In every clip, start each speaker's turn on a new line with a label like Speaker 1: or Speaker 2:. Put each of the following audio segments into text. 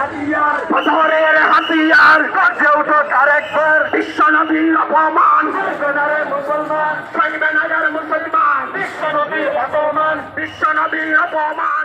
Speaker 1: পাথরের হাতিয়ার গর্জে উঠো তার একবার। বিশ্ব নবীর অপমান মুসলমান সইবে মুসলমান। বিশ্ব নবীর অপমান। বিশ্ব নবীর অপমান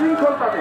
Speaker 1: শৃঙ্খলভাবে